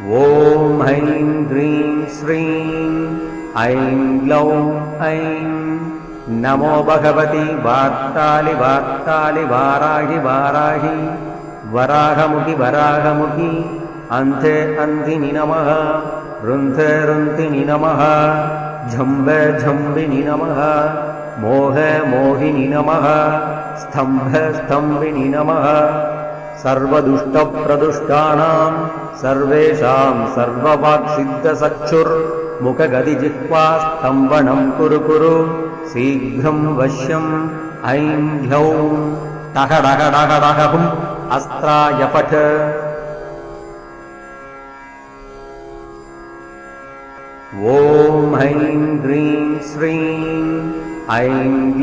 ॐ ऐं ह्रीं श्रीं ऐं ग्लौं ऐं नमो भगवति वार्तालि वार्तालि वाराहि वाराहि वराहमुखि वराहमुखि अन्ते अन्धिनि नमः रुन्धे रुन्धिनि नमः झम्ब झम्बिनि नमः मोह मोहिनि नमः स्तम्भ स्तम्भिनि नमः सर्वदुष्टप्रदुष्टानां सर्वेषां सर्ववाक्सिद्धसक्षुर्मुखगदिजिह्वास्तम्भनं कुरु कुरु। शीघ्रं वश्यम् ऐं ह्यौं। टहडहडहडहुम् ऐं श्रीं ऐं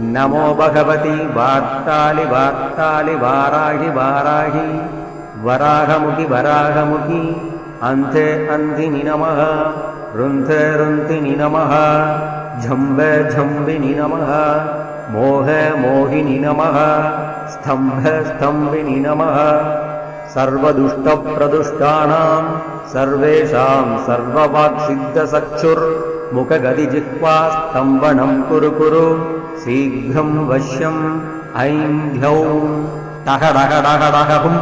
नमो भगवति वार्तालि वार्तालि वाराहि वाराहि। वराहमुखि वराहमुखि। अन्ते अन्धिनि नमः। रुन्धे रुन्धिनि नमः। झम्ब झम्बिनि नमः। मोह मोहिनि नमः। स्तम्भ स्तम्भिनि नमः। सर्वदुष्टप्रदुष्टानां सर्वेषां सर्ववाक्सिद्धसक्षुर्मुखगदिजिह्वास्तम्भनं कुरु कुरु शीघ्रं वश्यम् ऐं ह्यौं टहडहडहडहुम्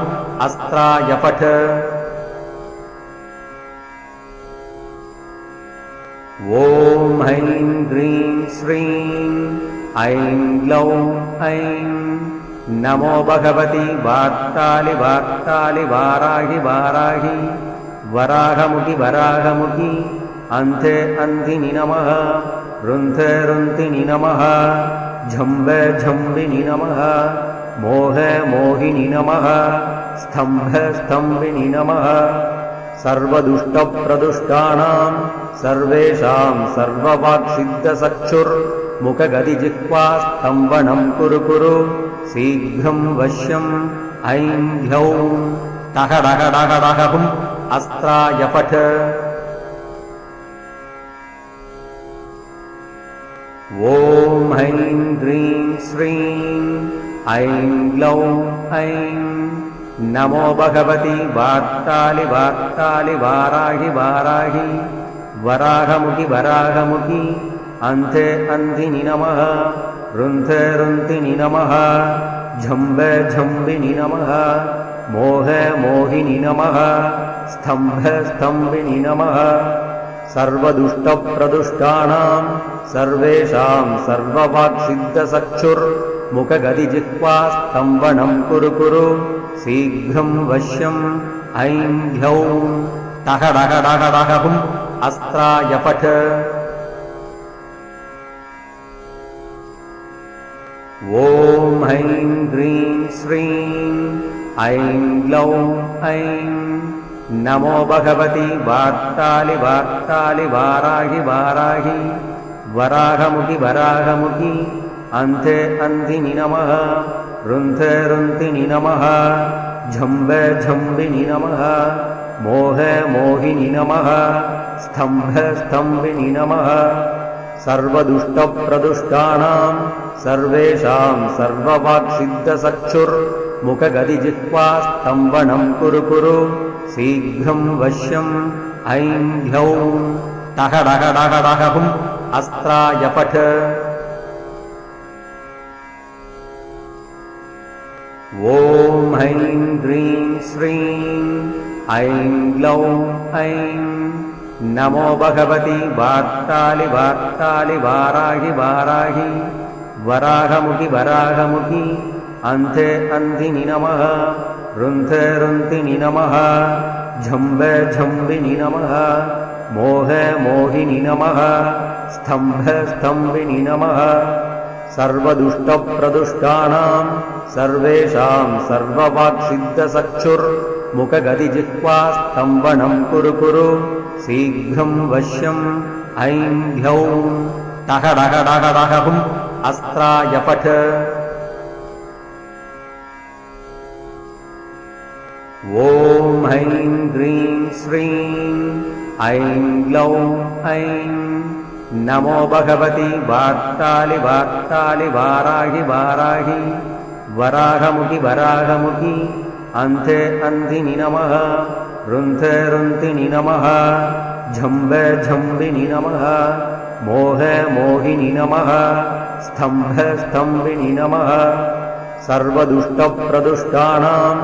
ऐं ग्लौं ऐं नमो भगवति वार्तालि वार्तालि वाराहि वाराहि वराहमुखि वराहमुखि अन्ते अन्धिनि नमः रुन्धे रुन्धिनि नमः। झम्ब झम्बिनि नमः। मोह मोहिनि नमः। स्तम्भ स्तम्भिनि नमः। सर्वदुष्टप्रदुष्टानां सर्वेषां सर्ववाक्सिद्धसक्षुर्मुखगदिजिह्वास्तम्भनं कुरु कुरु। शीघ्रं वश्यम् ऐं ह्यौं टहडहडहडहुम् अस्त्राय पठ ॐ ऐं ह्रीं श्रीं ऐं ग्लौं ऐं नमो भगवति वार्तालि वार्तालि वाराहि वाराहि वराहमुखि वराहमुखि अन्ते अन्धिनि नमः रुन्धे रुन्धिनि नमः झम्ब झम्बिनि नमः मोह मोहिनि नमः स्तम्भ स्तम्भिनि नमः सर्वदुष्टप्रदुष्टानां सर्वेषां सर्ववाक्सिद्धसक्षुर्मुखगदिजिह्वास्तम्भनं कुरु कुरु। शीघ्रं वश्यम् ऐं ह्यौं टहडहडहडहुम् ऐं ग्लौं ऐं नमो भगवति वार्तालि वार्तालि वाराहि वाराहि। वराहमुखि वराहमुखि। अन्ते अन्धिनि नमः। रुन्धे रुन्धिनि नमः। झम्ब झम्बिनि नमः। मोह मोहिनि नमः। स्तम्भ स्तम्भिनि नमः। सर्वदुष्टप्रदुष्टानां सर्वेषां सर्ववाक्सिद्धसक्षुर्मुखगदिजिह्वास्तम्भनं कुरु कुरु शीघ्रं वश्यम् ऐं ह्यौं टहडहडहडहुम् अस्त्राय पठ। ॐ ऐं ह्रीं श्रीं ऐं ग्लौं ऐं नमो भगवति वार्तालि वार्तालि वाराहि वाराहि। वराहमुखि वराहमुखि अन्ते अन्धिनि नमः रुन्धे रुन्धिनि नमः झम्ब झम्बिनि नमः मोह मोहिनि नमः स्तम्भ स्तम्भिनि नमः सर्वदुष्टप्रदुष्टानां सर्वेषां सर्ववाक्सिद्धसक्षुर्मुखगदिजिह्वास्तम्भनं कुरु कुरु शीघ्रं वश्यम् ऐं ह्यौं टहडहडहडहुम् अस्त्राय ॐ ऐं ह्रीं श्रीं ऐं ग्लौं ऐं नमो भगवति वार्तालि वार्तालि वाराहि वाराहि वराहमुखि वराहमुखि अन्ते अन्धिनि नमः रुन्थे रुन्तिनि नमः झम्बे झम्बिनि नमः मोहे मोहिनि नमः स्तम्भे स्तम्भिनि नमः सर्वदुष्टप्रदुष्टानां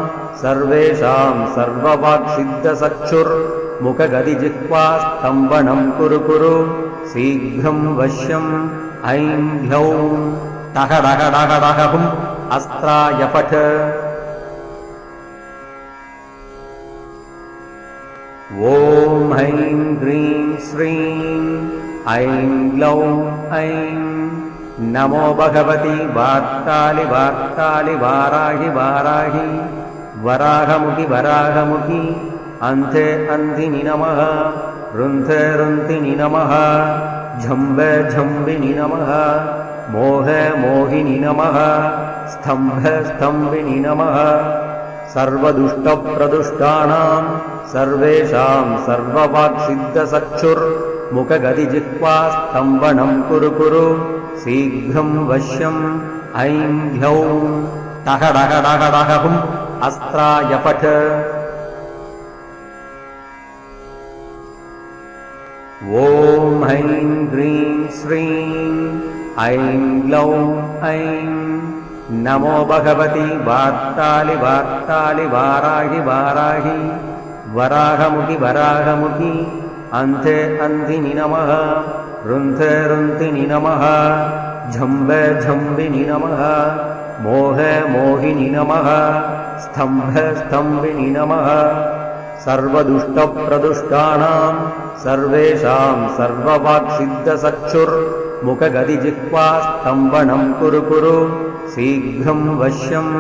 सर्वेषां सर्ववाक्सिद्धसक्षुर्मुखगदिजिह्वा स्तम्भनं कुरु कुरु शीघ्रं वश्यम् ऐं ह्लौं टह डह डह डह हुम् अस्त्राय पठ ॐ ऐं ह्रीं श्रीं ऐं ग्लौं ऐं नमो भगवति वार्तालि वार्तालि वाराहि वाराहि। वराहमुखि वराहमुखि। अन्ते अन्धिनि नमः। रुन्थे रुन्तिनि नमः। झम्बे झम्बिनि नमः। मोहे मोहिनि नमः। स्तम्भे स्तम्भिनि नमः। सर्वदुष्टप्रदुष्टानां सर्वेषां सर्ववाक्सिद्धसक्षुर्मुखगदिजिह्वा स्तम्भनं कुरु कुरु शीघ्रं वश्यम् ऐं ह्लौं टह डह डह डह हुम् अस्त्राय पठ। ॐ ऐं ह्रीं श्रीं ऐं ग्लौं ऐं नमो भगवति वार्तालि वार्तालि वाराहि वाराहि। वराहमुखि वराहमुखि अन्ते अन्धिनि नमः रुन्थे रुन्तिनि नमः झम्बे झम्बिनि नमः मोहे मोहिनि नमः स्तम्भे स्तम्भिनि नमः। सर्वदुष्टप्रदुष्टानां सर्वेषां सर्ववाक्सिद्धसक्षुर्मुखगदिजिह्वा स्तम्भनं कुरु कुरु शीघ्रं वश्यम्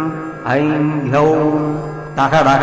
ऐं ह्लौं टह डह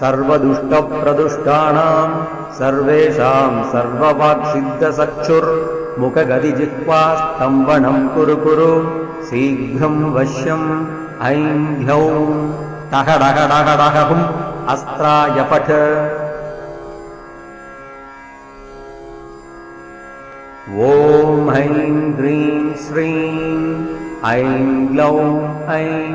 सर्वदुष्टप्रदुष्टानां सर्वेषां सर्ववाक्सिद्धसक्षुर्मुखगदिजिह्वा स्तम्भनं कुरु कुरु शीघ्रं वश्यम् ऐं ह्लौं टह डह डह डह हुम् अस्त्राय पठ ॐ ऐं ह्रीं श्रीं ऐं ग्लौं ऐं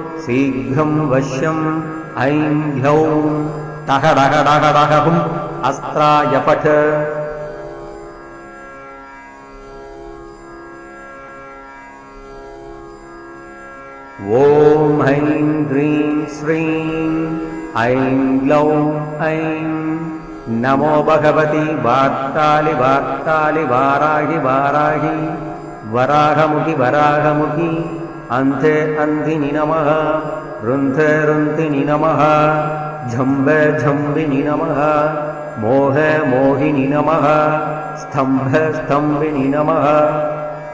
शीघ्रं वश्यम् ऐं ह्लौं टह डह डह डह हुम् अस्त्राय पठ ॐ ऐं ह्रीं श्रीं ऐं ग्लौं ऐं नमो भगवति वार्तालि वार्तालि वाराहि वाराहि। वराहमुखि वराहमुखि अन्ते अन्धिनि नमः। रुन्थे रुन्तिनि नमः। झम्बे झम्बिनि नमः। मोहे मोहिनि नमः। स्तम्भे स्तम्भिनि नमः।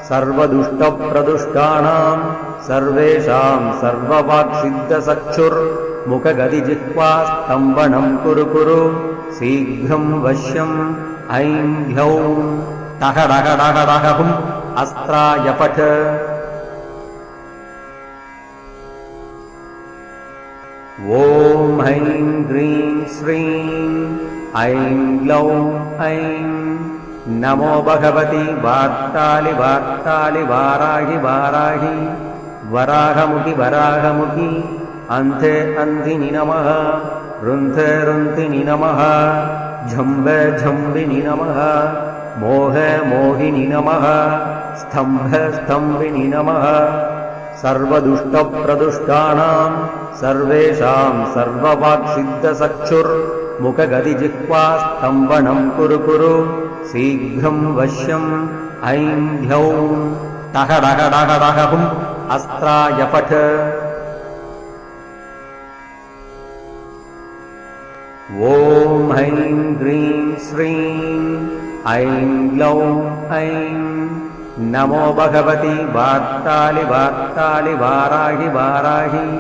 सर्वदुष्टप्रदुष्टानां सर्वेषां सर्ववाक्सिद्धसक्षुर्मुखगदिजिह्वा स्तम्भनं कुरु कुरु। शीघ्रं वश्यम् ऐं ह्लौं टह डह ॐ ऐं ह्रीं श्रीं ऐं ग्लौं ऐं नमो भगवति वार्तालि वार्तालि वाराहि वाराहि वराहमुखि वराहमुखि अन्ते अन्धिनि नमः रुन्थे रुन्तिनि नमः झम्बे झम्बिनि नमः मोहे मोहिनि नमः स्तम्भे स्तम्भिनि नमः सर्वदुष्टप्रदुष्टानाम् सर्वेषाम् सर्ववाक्सिद्धचक्षुर्मुखगदिजिह्वास्तम्भनम् कुरु कुरु। शीघ्रम् वश्यम् ऐं ह्यौं टह डह डह डहुम् अस्त्राय पठ ॐ ऐं ह्रीं श्रीं ऐं ग्लौं ऐं नमो भगवति वार्तालि वार्तालि वाराहि वाराहि।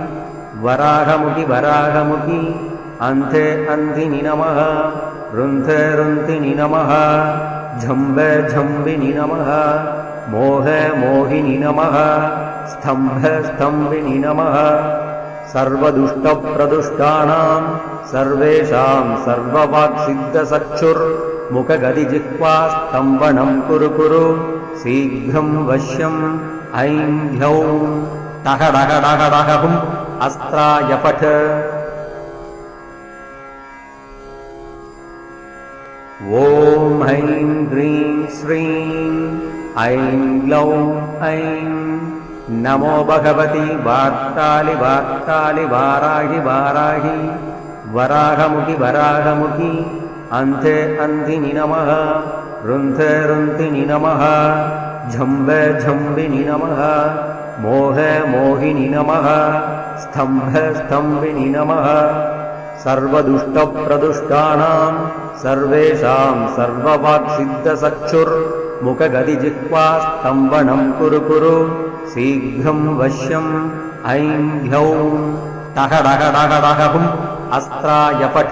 वराहमुखि वराहमुखि। अन्धे अन्धिनि नमः। रुन्धे रुन्धिनि नमः। झम्ब झम्बिनि नमः। मोह मोहिनि नमः। स्तम्भ स्तम्भिनि नमः। सर्वदुष्टप्रदुष्टानाम् सर्वेषाम् सर्ववाक्सिद्धचक्षुर्मुखगदिजिह्वास्तम्भनम् कुरु कुरु शीघ्रम् वश्यम् ऐं ह्यौं टह डह डह डहुम् अस्त्राय पठ। ॐ ऐं ह्रीं श्रीं ऐं ग्लौं ऐं नमो भगवति वार्तालि वार्तालि वाराहि वाराहि। वराहमुखि वराहमुखि अन्धे अन्धिनि नमः। रुन्धे रुन्धिनि नमः। झम्ब झम्बिनि नमः। मोह मोहिनि नमः। स्तम्भ स्तम्भिनि नमः। सर्वदुष्टप्रदुष्टानाम् सर्वेषाम् सर्ववाक्सिद्धचक्षुर्मुखगदिजिह्वास्तम्भनम् कुरु कुरु। शीघ्रम् वश्यम् ऐं ह्यौं टह डह डह डहुम् अस्त्राय पठ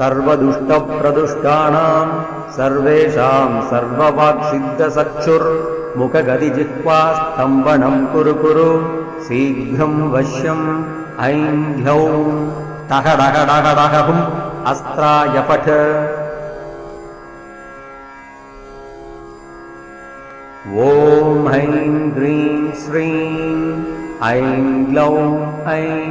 सर्वदुष्टप्रदुष्टानाम् सर्वेषाम् सर्ववाक्सिद्धचक्षुर्मुखगदिजिह्वास्तम्भनम् कुरु कुरु शीघ्रम् वश्यम् ऐं ह्यौं टह डह डह डहुम् अस्त्राय पठ ॐ ऐं ह्रीं श्रीं ऐं ग्लौं ऐं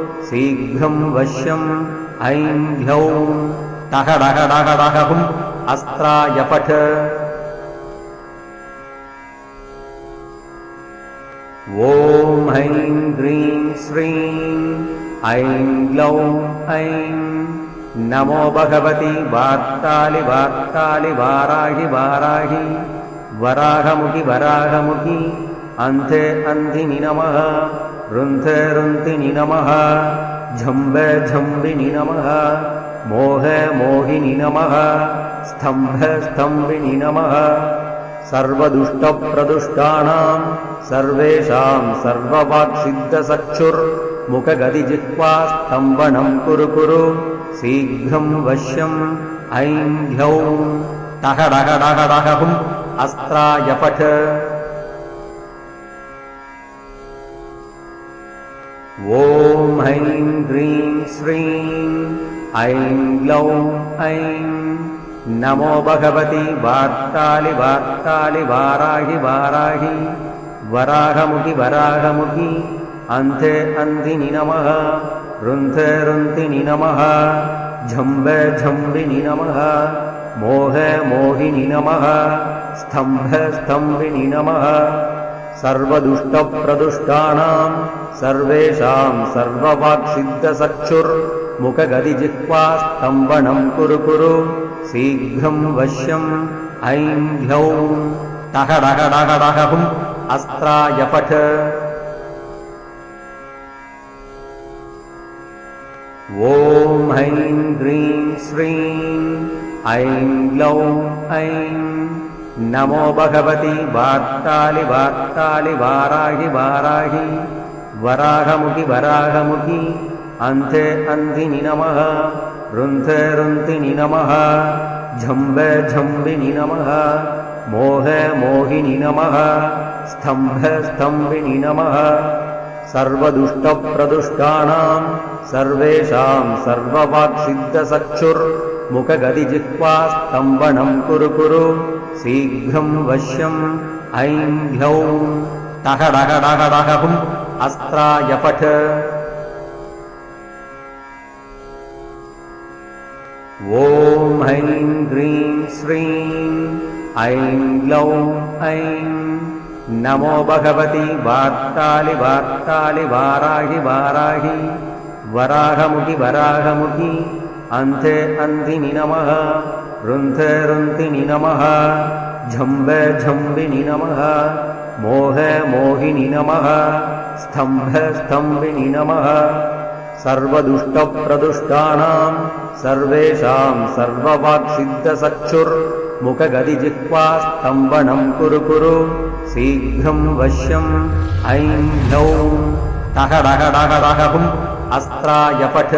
शीघ्रम् वश्यम् ऐं ह्यौं टह डह डह डहुम् अस्त्राय पठ ॐ ऐं ह्रीं श्रीं ऐं ग्लौं ऐं नमो भगवति वार्तालि वार्तालि वाराहि वाराहि। वराहमुखि वराहमुखि अन्धे अन्धिनि नमः रुन्धे रुन्धिनि नमः झम्ब झम्बिनि नमः मोह मोहिनि नमः स्तम्भ स्तम्भिनि नमः सर्वदुष्टप्रदुष्टानाम् सर्वेषाम् सर्ववाक्सिद्धचक्षुर्मुखगदिजिह्वास्तम्भनम् कुरु कुरु शीघ्रम् वश्यम् ऐं ह्यौं टह डह ॐ ऐं ह्रीं श्रीं ऐं ग्लौं ऐं नमो भगवति वार्तालि वार्तालि वाराहि वाराहि वराहमुखि वराहमुखि अन्धे अन्धिनि नमः रुन्धे रुन्धिनि नमः झम्ब झम्बिनि नमः मोह मोहिनि नमः स्तम्भ स्तम्भिनि नमः सर्वदुष्टप्रदुष्टानाम् सर्वेषाम् सर्ववाक्सिद्धचक्षुर्मुखगदिजिह्वास्तम्भनम् कुरु कुरु। शीघ्रम् वश्यम् ऐं ह्यौं टह डह डह डहुम् अस्त्राय पठ ॐ ऐं ह्रीं श्रीं ऐं ग्लौं ऐं नमो भगवति वार्तालि वार्तालि वाराहि वाराहि। वराहमुखि वराहमुखि। अन्ते अन्धिनि नमः। रुन्थे रुन्तिनि नमः। झम्ब झम्बिनि नमः। मोह मोहिनि नमः। स्तम्भ स्तम्भिनि नमः। सर्वदुष्टप्रदुष्टानाम् सर्वेषाम् सर्ववाक्सिद्धसक्षुर्मुखगदिजिह्वा स्तम्भनम् कुरु कुरु शीघ्रम् वश्यम् ऐं ह्लौं टहडहडहडहुम् अस्त्राय पठ। ॐ ऐं ह्रीं श्रीं ऐं ग्लौं ऐं नमो भगवति वार्तालि वार्तालि वाराहि वाराहि। वराहमुखि वराहमुखि अन्ते अन्धिनि नमः रुन्थे रुन्तिनि नमः झम्ब झम्बिनि नमः मोह मोहिनि नमः स्तम्भ स्तम्भिनि नमः। सर्वदुष्टप्रदुष्टानाम् सर्वेषाम् सर्ववाक्सिद्धसक्षुर्मुखगदिजिह्वा स्तम्भनम् कुरु कुरु शीघ्रम् वश्यम् ऐं ह्लौं टहडहडहडहुम् अस्त्राय पठ